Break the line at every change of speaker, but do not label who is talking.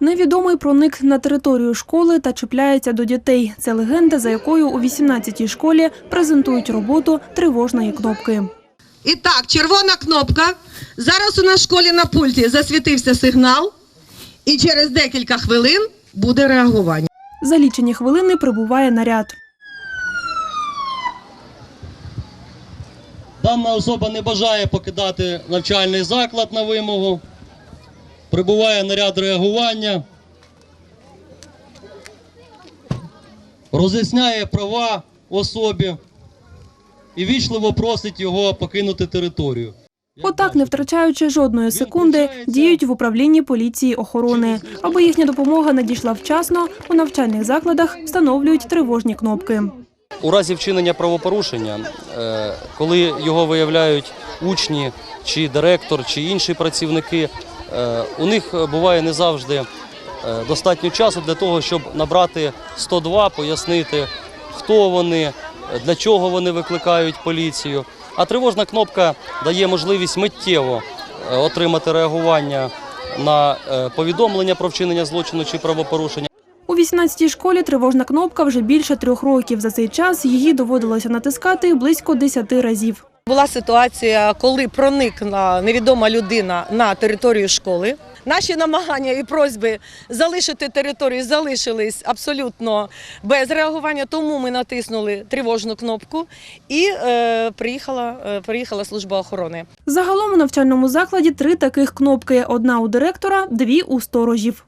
Невідомий проник на територію школи та чіпляється до дітей. Це легенда, за якою у 18-й школі презентують роботу тривожної кнопки.
І так, червона кнопка. Зараз у нас в школі на пульті засвітився сигнал, і через декілька хвилин буде реагування.
За лічені хвилини прибуває наряд.
Дана особа не бажає покидати навчальний заклад на вимогу. Прибуває наряд реагування. Роз'ясняє права особі і вічливо просить його покинути територію.
Отак, не втрачаючи жодної секунди, діють в управлінні поліції охорони. Аби їхня допомога надійшла вчасно, у навчальних закладах встановлюють тривожні кнопки.
У разі вчинення правопорушення, е, коли його виявляють учні, чи директор, чи інші працівники, у них буває не завжди е, достатньо часу для того, щоб набрати 102, пояснити, хто вони, для чого вони викликають поліцію. А тривожна кнопка дає можливість миттєво е, отримати реагування на е, повідомлення про вчинення злочину чи правопорушення.
У 18-й школі тривожна кнопка вже більше трьох років. За цей час її доводилося натискати близько 10 разів.
Була ситуація, коли проникла невідома людина на територію школи. Наші намагання і просьби залишити територію залишились абсолютно без реагування, тому ми натиснули тривожну кнопку і е, приїхала, е, приїхала служба охорони.
Загалом у навчальному закладі три таких кнопки: одна у директора, дві у сторожів.